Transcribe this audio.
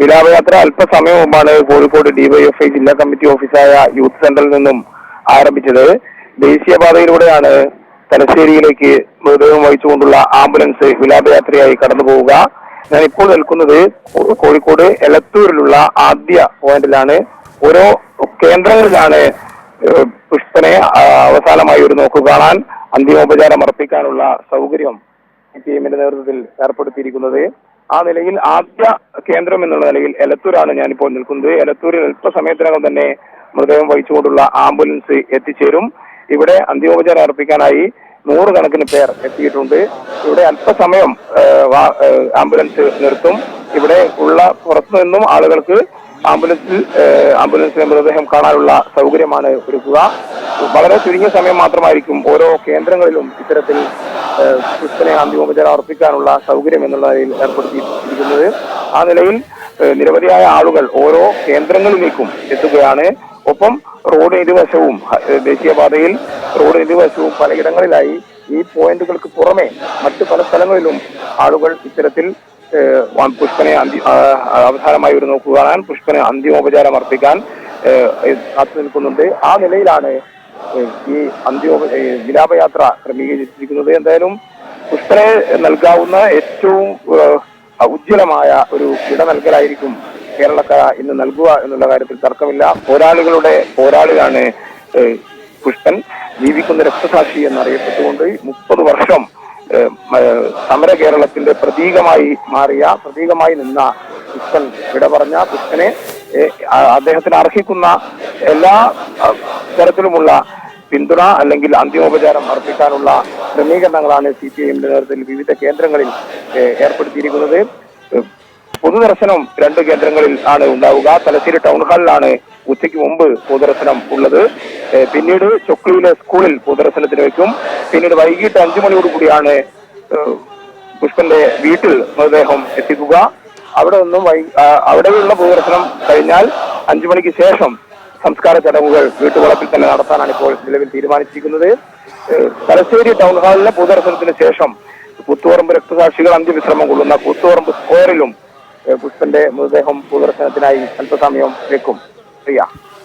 വിലാപയാത്ര അല്പസമയം മുമ്പാണ് കോഴിക്കോട് ഡിവൈഎഫ്ഐ ജില്ലാ കമ്മിറ്റി ഓഫീസായ യൂത്ത് സെന്ററിൽ നിന്നും ആരംഭിച്ചത്. ദേശീയപാതയിലൂടെയാണ് തലശ്ശേരിയിലേക്ക് മൃതദേഹം വഹിച്ചുകൊണ്ടുള്ള ആംബുലൻസ് വിലാപയാത്രയായി കടന്നു പോവുക ഞാൻ ഇപ്പോൾ നിൽക്കുന്നത് കോഴിക്കോട് എലത്തൂരിലുള്ള ആദ്യ പോയിന്റിലാണ്. ഓരോ കേന്ദ്രങ്ങളിലാണ് പുഷ്പനെ അവസാനമായി ഒരു നോക്കു കാണാൻ അന്തിമോപചാരം അർപ്പിക്കാനുള്ള സൗകര്യം എമ്മിന്റെ നേതൃത്വത്തിൽ ഏർപ്പെടുത്തിയിരിക്കുന്നത്. ആ നിലയിൽ ആദ്യ കേന്ദ്രം എന്നുള്ള നിലയിൽ എലത്തൂരാണ് ഞാനിപ്പോൾ നിൽക്കുന്നത്. എലത്തൂരിൽ അല്പസമയത്തിനകം തന്നെ മൃതദേഹം വഹിച്ചുകൊണ്ടുള്ള ആംബുലൻസ് എത്തിച്ചേരും. ഇവിടെ അന്തിമോപചാരം അർപ്പിക്കാനായി നൂറുകണക്കിന് പേർ എത്തിയിട്ടുണ്ട്. ഇവിടെ അല്പസമയം ആംബുലൻസ് നിർത്തും. ഇവിടെ ഉള്ള പുറത്തു നിന്നും ആളുകൾക്ക് ആംബുലൻസിൽ ആംബുലൻസിലെ മൃതദേഹം കാണാനുള്ള സൗകര്യമാണ് ഒരുക്കുക. വളരെ ചുരുങ്ങിയ സമയം മാത്രമായിരിക്കും ഓരോ കേന്ദ്രങ്ങളിലും ഇത്തരത്തിൽ പുഷ്പനെ അന്തിമോപചാരം അർപ്പിക്കാനുള്ള സൗകര്യം എന്നുള്ള നിലയിൽ ഏർപ്പെടുത്തിയിരിക്കുന്നത്. ആ നിലയിൽ നിരവധിയായ ആളുകൾ ഓരോ കേന്ദ്രങ്ങളിലേക്കും എത്തുകയാണ്. ഒപ്പം റോഡ് ഇരുവശവും ദേശീയപാതയിൽ റോഡ് ഇരുവശവും പലയിടങ്ങളിലായി ഈ പോയിന്റുകൾക്ക് പുറമെ മറ്റു പല സ്ഥലങ്ങളിലും ആളുകൾ ഇത്തരത്തിൽ പുഷ്പനെ അന്തി അവസാനമായി ഒരു നോക്കുകയാണ് പുഷ്പനെ അന്തിമോപചാരം അർപ്പിക്കാൻ കാത്തു നിൽക്കുന്നുണ്ട്. ആ നിലയിലാണ് ഈ അന്ത്യോ വിലാപയാത്ര ക്രമീകരിച്ചിരിക്കുന്നത് എന്തായാലും പുഷ്പരെ നൽകാവുന്ന ഏറ്റവും ഉജ്ജ്വലമായ ഒരു ഇട നൽകലായിരിക്കും കേരളക്കര ഇന്ന് നൽകുക എന്നുള്ള കാര്യത്തിൽ തർക്കമില്ല. പോരാളികളുടെ പോരാളിയാണ് പുഷ്പൻ ജീവിക്കുന്ന രക്തസാക്ഷി എന്നറിയപ്പെട്ടുകൊണ്ട് മുപ്പത് വർഷം സമര കേരളത്തിന്റെ പ്രതീകമായി മാറിയ പ്രതീകമായി നിന്ന പുഷ്പൻ വിട പറഞ്ഞ പുഷ്പനെ അദ്ദേഹത്തിന് അർഹിക്കുന്ന എല്ലാ അഹ്, തരത്തിലുമുള്ള പിന്തുണ അല്ലെങ്കിൽ അന്തിമോപചാരം അർപ്പിക്കാനുള്ള ക്രമീകരണങ്ങളാണ് സി പി ഐഎമ്മിന്റെ നേതൃത്വത്തിൽ വിവിധ കേന്ദ്രങ്ങളിൽ ഏർപ്പെടുത്തിയിരിക്കുന്നത്. പൊതുദർശനം രണ്ട് കേന്ദ്രങ്ങളിൽ ആണ് ഉണ്ടാവുക. തലശ്ശേരി ടൗൺ ഹാളിലാണ് ഉച്ചയ്ക്ക് മുമ്പ് പൊതുദർശനം ഉള്ളത്. പിന്നീട് ചൊക്ലിയിലെ സ്കൂളിൽ പൊതുദർശനത്തിന് വയ്ക്കും. പിന്നീട് വൈകിട്ട് അഞ്ചു മണിയോട് കൂടിയാണ് ഏഹ്, പുഷ്പന്റെ വീട്ടിൽ മൃതദേഹം എത്തിക്കുക. അവിടെ നിന്നും അവിടെയുള്ള പൊതുദർശനം കഴിഞ്ഞാൽ അഞ്ചു മണിക്ക് ശേഷം സംസ്കാര ചടങ്ങുകൾ വീട്ടുവളപ്പിൽ തന്നെ നടത്താനാണ് ഇപ്പോൾ നിലവിൽ തീരുമാനിച്ചിരിക്കുന്നത്. തലശ്ശേരി ടൗൺ ഹാളിലെ പൊതുദർശനത്തിന് ശേഷം പുത്തുവറമ്പ് രക്തസാക്ഷികൾ അന്ത്യവിശ്രമം കൊള്ളുന്ന പുത്തുവറമ്പ് സ്ക്വയറിലും പുഷ്പന്റെ മൃതദേഹം പൊതുദർശനത്തിനായി അല്പസമയം വെക്കും. പ്രിയ.